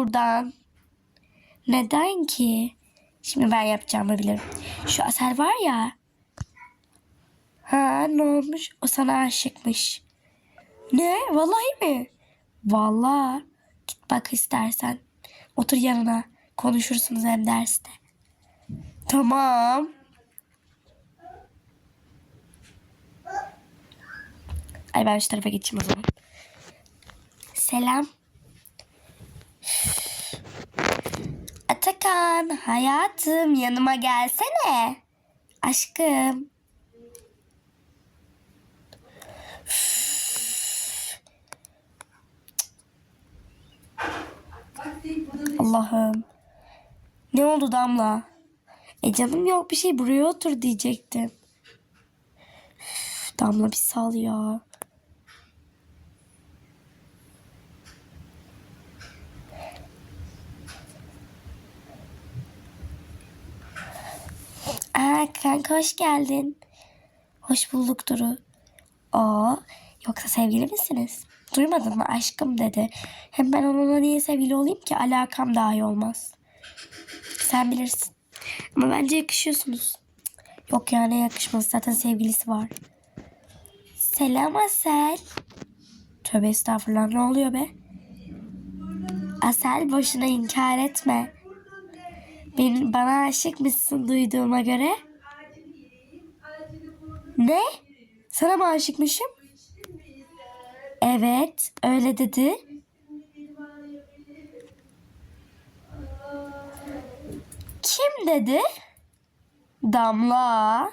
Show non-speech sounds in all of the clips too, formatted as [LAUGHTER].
buradan. Neden ki? Şimdi ben yapacağımı bilirim. Şu Asel var ya. Ha ne olmuş? O sana aşıkmış. Ne? Vallahi mi? Vallahi. Git bak istersen. Otur yanına. Konuşursunuz hem derste. Tamam. Ay ben şu tarafa geçeyim o zaman. Selam. Atakan, hayatım yanıma gelsene. Aşkım. Allah'ım. Ne oldu Damla? E canım yok bir şey buraya otur diyecektim. Damla bir sal ya. Aa kanka hoş geldin. Hoş bulduk Duru. Aa yoksa sevgili misiniz? Duymadın mı aşkım dedi. Hem ben onunla niye sevgili olayım ki alakam dahi olmaz. Sen bilirsin. Ama bence yakışıyorsunuz. Yok ya ne yakışmaz zaten sevgilisi var. Selam Asel. Tövbe estağfurullah ne oluyor be? Asel boşuna inkar etme. Benim, bana aşık mısın duyduğuma göre? Ne? Sana mı aşıkmışım? Evet, öyle dedi. Kim dedi? Damla.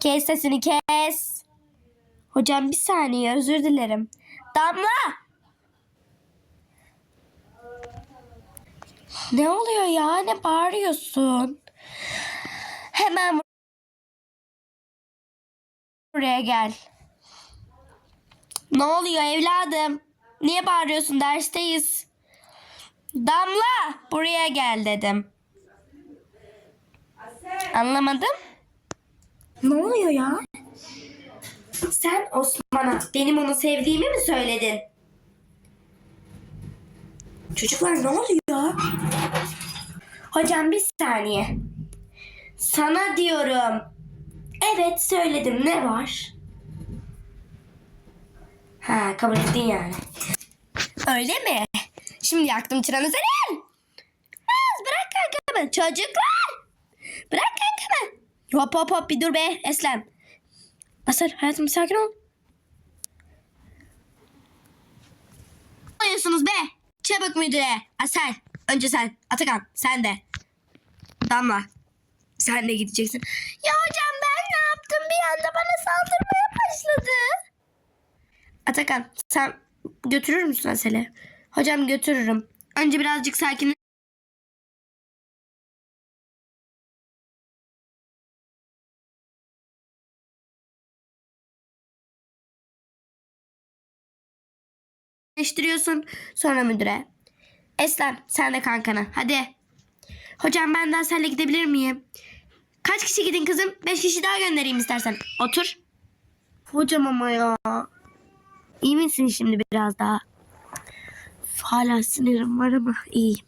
Kes sesini kes. Hocam bir saniye özür dilerim. Damla. Ne oluyor ya? Ne bağırıyorsun? Hemen buraya gel. Ne oluyor evladım? Niye bağırıyorsun? Dersteyiz. Damla buraya gel dedim. Anlamadım. Ne oluyor ya? Sen Osman'a benim onu sevdiğimi mi söyledin? Çocuklar ne oluyor? Hocam bir saniye. Sana diyorum. Evet söyledim ne var? Ha kabul ettin yani. Öyle mi? Şimdi yaktım çıranı senin. Kız bırak kankamı. Çocuklar. Bırak kankamı. Hop hop hop bir dur be Eslem. Asır hayatım sakin ol. Ne be? Çabuk müdüre. Asel. Önce sen. Atakan. Sen de. Damla. Sen de gideceksin. Ya hocam ben ne yaptım? Bir anda bana saldırmaya başladı. Atakan sen götürür müsün Asel'i? Hocam götürürüm. Önce birazcık sakin. Sonra müdüre. Eslem sen de kankana hadi. Hocam ben senle gidebilir miyim? Kaç kişi gidin kızım? Beş kişi daha göndereyim istersen. Otur. Hocam ama ya. İyi misin şimdi biraz daha? Hala sinirim var ama iyiyim.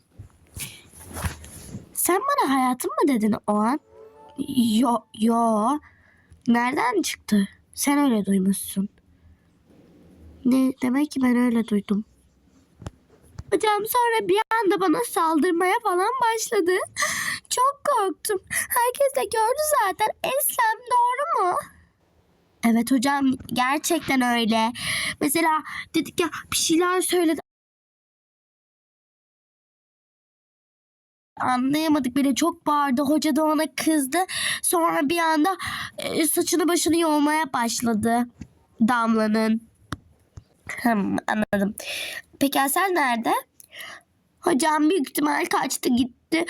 Sen bana hayatım mı dedin o an? Yo, yo. Nereden çıktı? Sen öyle duymuşsun. Ne demek ki ben öyle duydum. Hocam sonra bir anda bana saldırmaya falan başladı. Çok korktum. Herkes de gördü zaten. Eslem doğru mu? Evet hocam gerçekten öyle. Mesela dedik ya bir şeyler söyledi. Anlayamadık bile çok bağırdı. Hoca da ona kızdı. Sonra bir anda e, saçını başını yolmaya başladı. Damla'nın. Hmm, anladım. Peki Asel nerede? Hocam büyük ihtimal kaçtı gitti.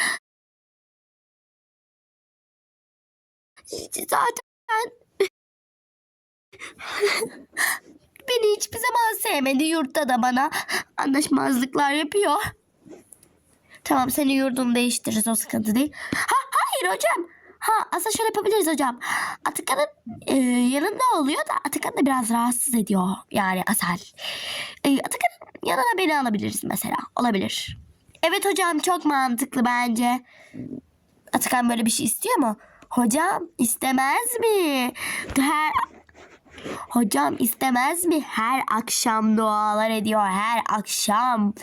Zaten [LAUGHS] beni hiçbir zaman sevmedi. Yurtta da bana anlaşmazlıklar yapıyor. Tamam seni yurdunu değiştiririz o sıkıntı değil. Ha, hayır hocam. Ha aslında şöyle yapabiliriz hocam. Atakan'ın e, yanında oluyor da Atakan'ı da biraz rahatsız ediyor. Yani Asel. E, Atakan'ın yanına beni alabiliriz mesela. Olabilir. Evet hocam çok mantıklı bence. Atakan böyle bir şey istiyor mu? Hocam istemez mi? Her Hocam istemez mi? Her akşam dualar ediyor. Her akşam.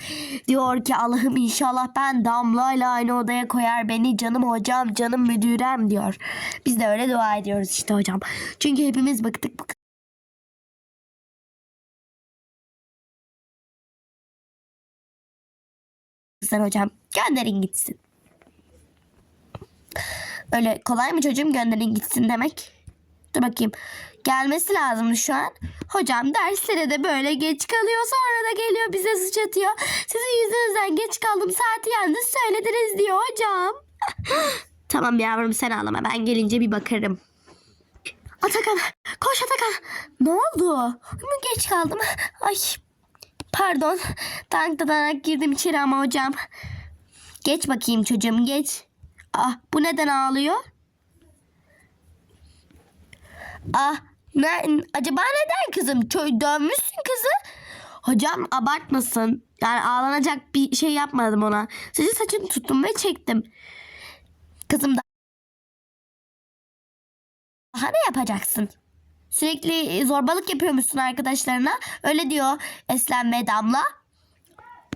Diyor ki Allah'ım inşallah ben Damla'yla aynı odaya koyar beni. Canım hocam, canım müdürem diyor. Biz de öyle dua ediyoruz işte hocam. Çünkü hepimiz bıktık bu kızdan hocam. Gönderin gitsin. Öyle kolay mı çocuğum gönderin gitsin demek? Dur bakayım. Gelmesi lazım şu an. Hocam derslere de böyle geç kalıyor. Sonra da geliyor bize suç atıyor. Sizin yüzünüzden geç kaldım. Saati yanlış söylediniz diyor hocam. [GASPS] tamam yavrum sen ağlama. Ben gelince bir bakarım. Atakan. Koş Atakan. Ne oldu? Geç kaldım. Ay. Pardon. Tank dadanak girdim içeri ama hocam. Geç bakayım çocuğum geç. Ah bu neden ağlıyor? Ah ne, acaba neden kızım? Çö- dövmüşsün kızı. Hocam abartmasın. Yani ağlanacak bir şey yapmadım ona. Sadece saçını tuttum ve çektim. Kızım da daha ne yapacaksın? Sürekli zorbalık yapıyormuşsun arkadaşlarına. Öyle diyor Eslem ve Damla.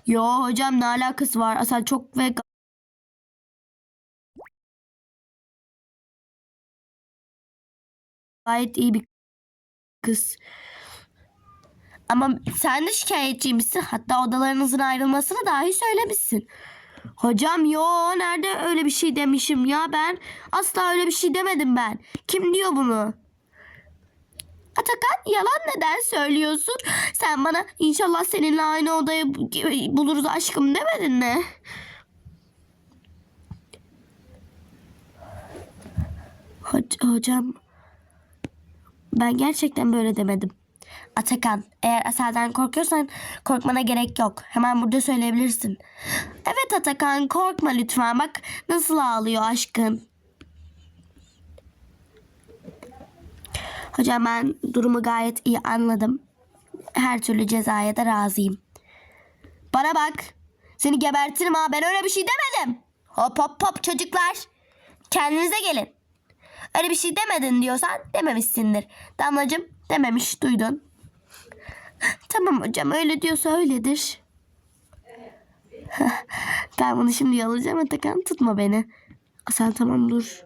Yo hocam ne alakası var? Asel çok ve gayet iyi bir kız. Ama sen de şikayetçiymişsin. Hatta odalarınızın ayrılmasını dahi söylemişsin. Hocam yo nerede öyle bir şey demişim ya ben asla öyle bir şey demedim ben. Kim diyor bunu? Atakan yalan neden söylüyorsun? Sen bana inşallah seninle aynı odayı bu- buluruz aşkım demedin mi? Hoc- hocam ben gerçekten böyle demedim. Atakan, eğer Asel'den korkuyorsan korkmana gerek yok. Hemen burada söyleyebilirsin. Evet Atakan, korkma lütfen. Bak nasıl ağlıyor aşkın. Hocam ben durumu gayet iyi anladım. Her türlü cezaya da razıyım. Bana bak. Seni gebertirim ha. Ben öyle bir şey demedim. Hop hop hop çocuklar. Kendinize gelin. Öyle bir şey demedin diyorsan dememişsindir. Damlacığım dememiş duydun. Tamam hocam öyle diyorsa öyledir. [LAUGHS] ben bunu şimdi alacağım Atakan tutma beni. Sen tamam dur.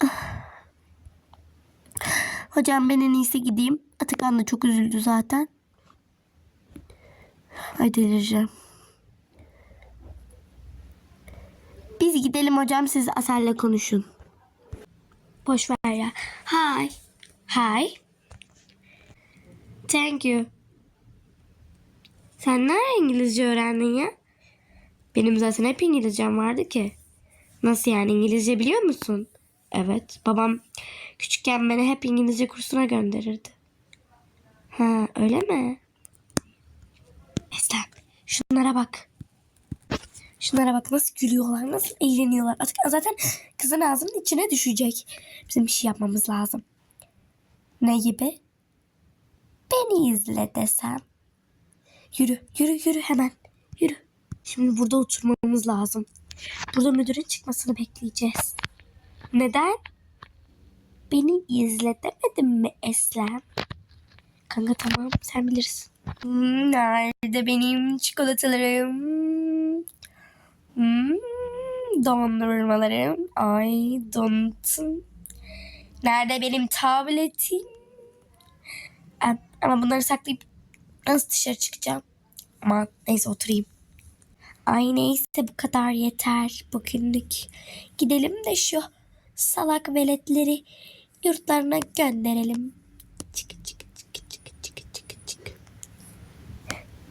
[SIGHS] hocam ben en iyisi gideyim. Atakan da çok üzüldü zaten. Ay delireceğim. Biz gidelim hocam siz Asel'le konuşun. Boş ver ya. Hi. Hi. Thank you. Sen nerede İngilizce öğrendin ya? Benim zaten hep İngilizcem vardı ki. Nasıl yani İngilizce biliyor musun? Evet. Babam küçükken beni hep İngilizce kursuna gönderirdi. Ha öyle mi? Eslem şunlara bak. Şunlara bak nasıl gülüyorlar, nasıl eğleniyorlar. Artık zaten kızın ağzının içine düşecek. Bizim bir şey yapmamız lazım. Ne gibi? Beni izle desem. Yürü, yürü, yürü hemen. Yürü. Şimdi burada oturmamız lazım. Burada müdürün çıkmasını bekleyeceğiz. Neden? Beni izle demedim mi Eslem? Kanka tamam sen bilirsin. Hmm, Nerede benim çikolatalarım? Dondurmalarım. Ay dondum. Nerede benim tabletim? Ama bunları saklayıp nasıl dışarı çıkacağım? Ama neyse oturayım. Ay neyse bu kadar yeter bugünlük. Gidelim de şu salak veletleri yurtlarına gönderelim. Çık çık çık çık çık çık çık.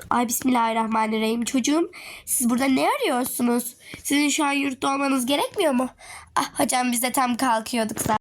Ay bismillahirrahmanirrahim çocuğum. Siz burada ne arıyorsunuz? Sizin şu an yurtta olmanız gerekmiyor mu? Ah hocam biz de tam kalkıyorduk zaten.